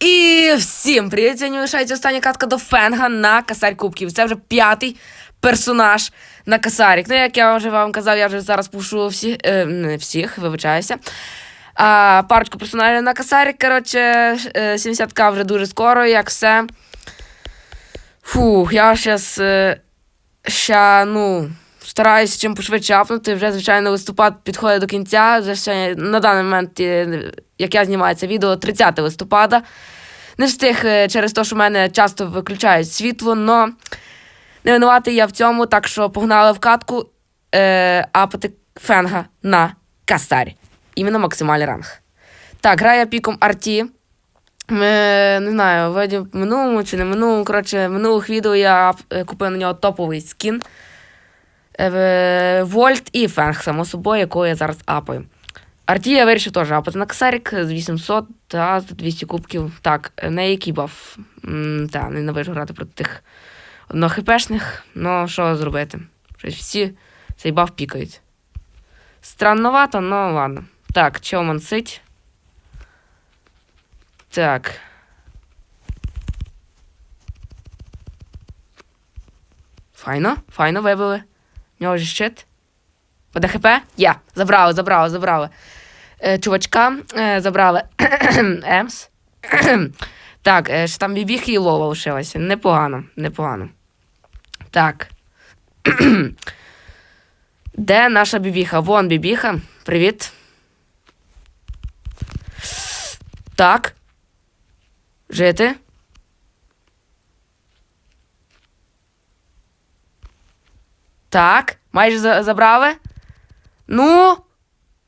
І всім привіт! Сьогодні лишається остання катка до Фенга на касарь кубків. Це вже п'ятий персонаж на касарік. Ну, як я вже вам казав, я вже зараз пушу всіх, е, не всіх, вибачаюся. А, парочку персонажів на касарік. Коротше, е, 70к вже дуже скоро, як все. Фух, я е, ще, ну, стараюся чим пошвидше апнути. Вже, звичайно, листопад підходить до кінця. Вже ще на даний момент, е, як я знімаю це відео, 30 листопада. Не встиг е, через те, що в мене часто виключають світло, но не винуватий я в цьому, так що погнали в катку е, апати фенга на кастарі. Іменно максимальний ранг. Так, грає піком Арті. Ми, не знаю, в минулому чи не минулому. Коротше, минулих відео я е, купив на нього топовий скін. Е, Вольт і Фенг, само собою, якого я зараз апаю. Арті я вирішив теж апати на касарік з 800 та з 200 кубків. Так, е, на який баф? Та, ненавижу грати проти тих однохипешних. Ну, що зробити? Всі цей баф пікають. Странновато, ну ладно. Так, чого мансить? Так. Файно, файно вибили. В нього ж щит. ПДХП? Я. Забрали, забрали, забрали. Е, чувачка е, забрали. Емс. так, е, ще там бібіхи і лова лишилася. Непогано, непогано. Так. Де наша бібіха? Вон бібіха. Привіт. Так. Жити. Так, майже за- забрали. Ну.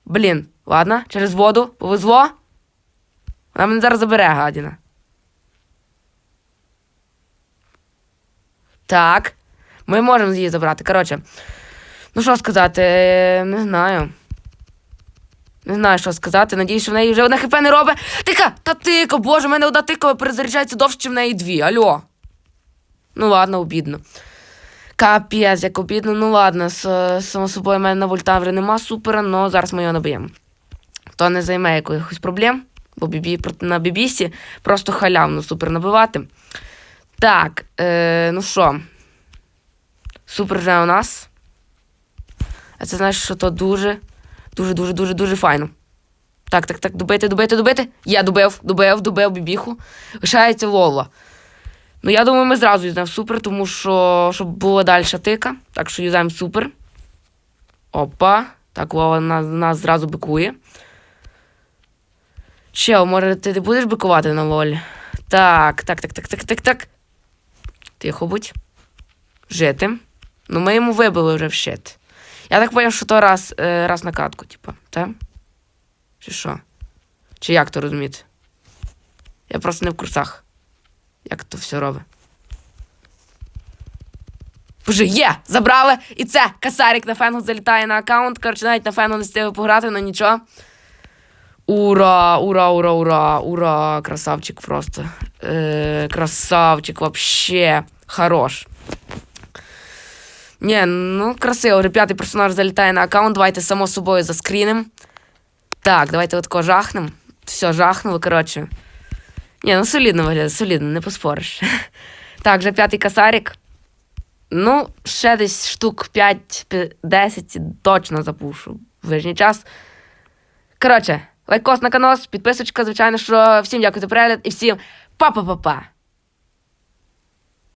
Блін, ладно, через воду повезло. Вона мене зараз забере, гадіна. Так. Ми можемо її забрати. Коротше. Ну, що сказати, е, не знаю. Не знаю, що сказати. Надіюсь, що в неї вже одна хп не робить. Тика! Та тико, боже, в мене одна тикова перезаряджається довше, ніж в неї дві. Алло. Ну ладно, обідно. Капець, як обідно, ну ладно, с- само собою, в мене на вольтаврі нема супера, але зараз ми його наб'ємо. То не займе якихось проблем, бо бібі, на бібісі просто халявно супер набивати. Так, е, ну що, супер вже у нас. А це значить, що то дуже, дуже, дуже, дуже, дуже файно. Так, так, так, добити, добити, добити. Я добив, добив, добив бібіху. Лишається Лола. Ну, я думаю, ми зразу юзаємо супер, тому що щоб була далі тика. Так що юзаємо супер. Опа. Так, Вова нас, нас зразу бикує. Чел, може, ти не будеш бикувати на лолі? Так, так, так, так, так, так, так. Тихо будь. Жити. Ну, ми йому вибили вже в щит. Я так поняв, що то раз, е, раз на катку, типа, так? Чи що? Чи як то розуміти? Я просто не в курсах як то все робить. Боже, є! Забрали! І це касарик на фенгу залітає на аккаунт. Коротше, навіть на фенгу не встигли пограти, але нічого. Ура, ура, ура, ура, ура! Красавчик просто. Е, красавчик, вообще. Хорош. Ні, ну красиво. П'ятий персонаж залітає на аккаунт. Давайте само собою заскрінем. Так, давайте отако жахнем. Все, жахнули, коротше. Ні, ну солідно виглядає, солідно, не поспориш. Так, вже п'ятий касарік. Ну, ще десь штук 5-10 точно запушу в ближній час. Коротше, лайкос на канал, підписочка, звичайно, що всім дякую за перегляд і всім па-па-па-па!